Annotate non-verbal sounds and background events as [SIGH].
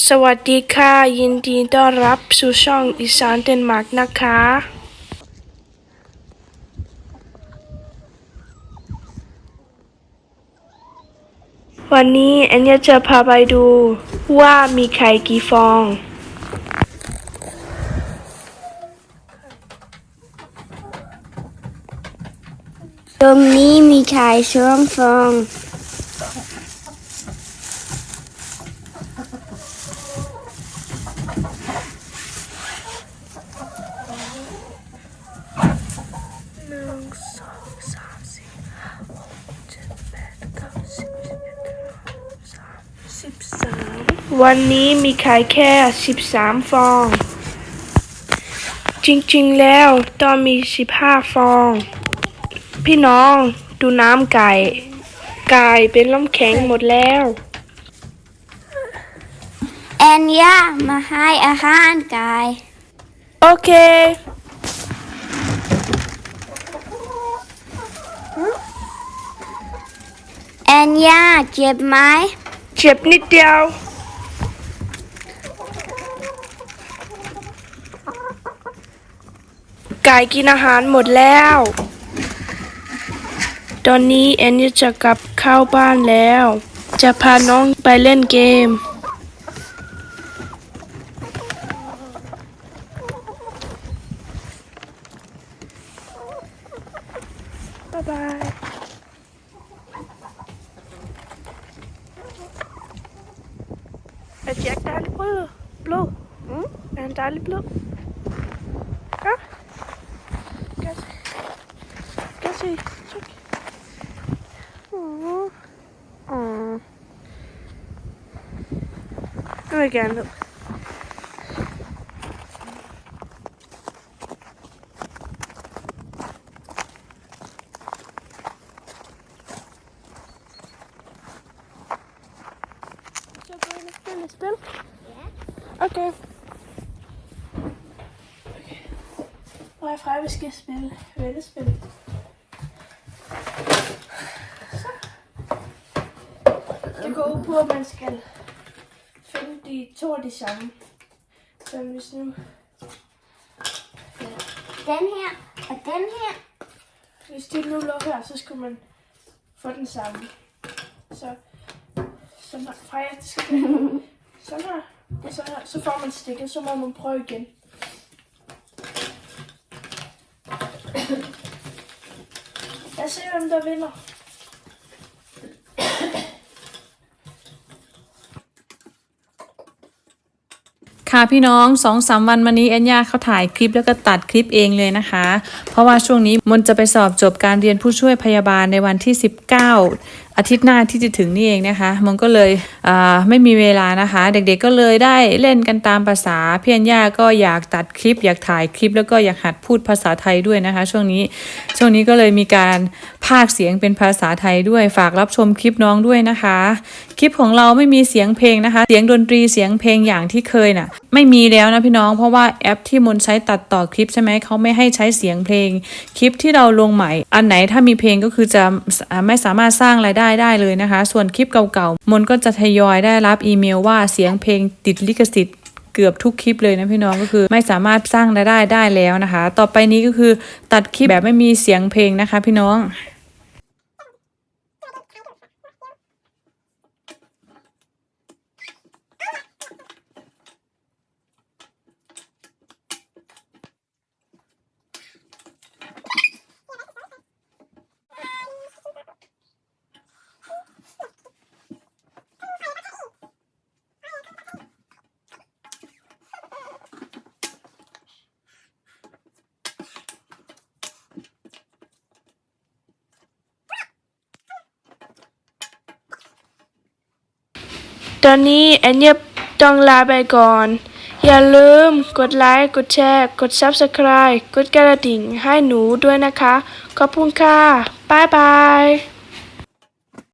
สวัสดีค่ะ ยินดีต้อนรับสู่ช่องอีสานเดนมาร์กนะคะ วันนี้แอนยจะพาไปดูว่ามีไข่กี่ฟองตรงนี้มีไข่สองฟอง 13 วันนี้มีขายแค่ 13 ฟอง จริงๆแล้วต้องมี 15 ฟอง พี่น้องดูน้ำไก่ไก่เป็นล้มแข็งหมดแล้วแอนยามาให้อาหารไก่โอเค แอนยาเจ็บไหม เจ็บนิดเดียว ไก่กินอาหารหมดแล้ว ตอนนี้แอนจะกลับเข้าบ้านแล้ว จะพาน้องไปเล่นเกม บ๊ายบาย Er Jack dejlig blød? blød? Mm? Er han dejlig blød? Ja. Kan se. Kan se. Tjek. Mm. Mm. Jeg vil gerne ned. Nog spelen? Spel? Oké. Oké. Må jeg fra, vi skal spille vendespil. Så. Det går ud på, at man skal finde de to af de samme. Så hvis nu... Den her og den her. Hvis de nu lå her, så skulle man få den samme. Så... Så Freja, skal [LAUGHS] sådan her. Og så, her. så får man stikket, så må man prøve igen. Lad os se, hvem der vinder. ค่ะ พี่น้องสองสามวันมานี้แอนยาเขาถ่ายคลิปแล้วก็ตัดคลิปเองเลยนะคะ เพราะว่าช่วงนี้มนจะไปสอบจบการเรียนผู้ช่วยพยาบาลในวันที่ 19อาทิตย์หน้าที่จะถึงนี่เองนะคะมนก็เลยไม่มีเวลานะคะ เด็กๆก็เลยได้เล่นกันตามภาษาพี่อนย่าก็อยากตัดคลิป อยากถ่ายคลิป แล้วก็อยากหัดพูดภาษาไทยด้วยนะคะ ช่วงนี้ช่วงนี้ก็เลยมีการพากเสียงเป็นภาษาไทยด้วยฝากรับชมคลิปน้องด้วยนะคะ คลิปของเราไม่มีเสียงเพลงนะคะ เสียงดนตรีเสียงเพลงอย่างที่เคยน่ะ ไม่มีแล้วนะพี่น้องเพราะว่าแอปที่มนใช้ตัดต่อคลิปใช่ไหมเขาไม่ให้ใช้เสียงเพลง คลิปที่เราลงใหม่ อันไหนถ้ามีเพลงก็คือจะไม่สามารถสร้างรายได้ได้เลยนะคะ ส่วนคลิปเก่าๆมนก็จะทยอยได้รับอีเมลว่าเสียงเพลงติดลิขสิทธิ์เกือบทุกคลิปเลยนะพี่น้องก็คือไม่สามารถสร้างรายได้ได้แล้วนะคะ ต่อไปนี้ก็คือตัดคลิปแบบไม่มีเสียงเพลงนะคะ พี่น้อง ตอนนี้แอนเนียต้องลาไปก่อน อย่าลืมกดไลค์ กดแชร์ กด Subscribe กดกระดิ่งให้หนูด้วยนะคะ ขอบคุณค่ะ บ๊ายบาย